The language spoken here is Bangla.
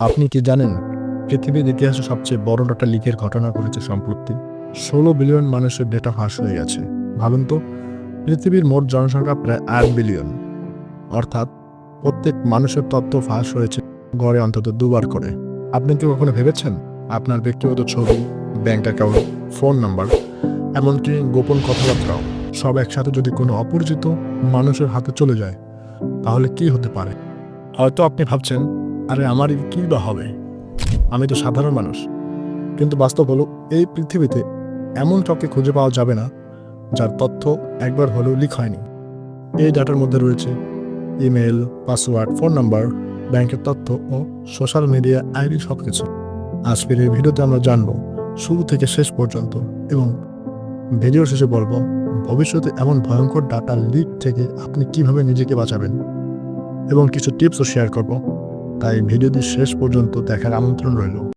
আপনি কি জানেন, পৃথিবীর ইতিহাসে সবচেয়ে বড় ডাটা লিকের ঘটনা ঘটেছে সম্প্রতি। ষোলো বিলিয়ন মানুষের ডেটা ফাঁস হয়ে গেছে। ভাবুন তো, পৃথিবীর মোট জনসংখ্যা প্রায় এক বিলিয়ন। অর্থাৎ প্রত্যেক মানুষের তথ্য ফাঁস হয়েছে গড়ে অন্তত দুবার করে। আপনি কি কখনো ভেবেছেন, আপনার ব্যক্তিগত ছবি ব্যাংক অ্যাকাউন্ট ফোন নাম্বার এমনকি গোপন কথাবার্তাও সব একসাথে যদি কোনো অপরিচিত মানুষের হাতে চলে যায়, তাহলে কি হতে পারে? হয়তো আপনি ভাবছেন আরে আমার কি বা হবে? আমি তো সাধারণ মানুষ। কিন্তু বাস্তব হলো, এই পৃথিবীতে এমন কাউকে খুঁজে পাওয়া যাবে না, যার তথ্য একবার হলেও লিক হয়নি। এই ডাটার মধ্যে রয়েছে ইমেল, পাসওয়ার্ড, ফোন নাম্বার, ব্যাংকের তথ্য ও সোশ্যাল মিডিয়া আইডি সব কিছু আজকের এই ভিডিওতে আমরা জানব শুরু থেকে শেষ পর্যন্ত এবং ভিডিও শেষে বলব, ভবিষ্যতে এমন ভয়ঙ্কর ডাটা লিক থেকে আপনি কীভাবে নিজেকে বাঁচাবেন? এবং কিছু টিপসও শেয়ার করব। তাই ভিডিওটি শেষ পর্যন্ত দেখার আমন্ত্রণ রইল।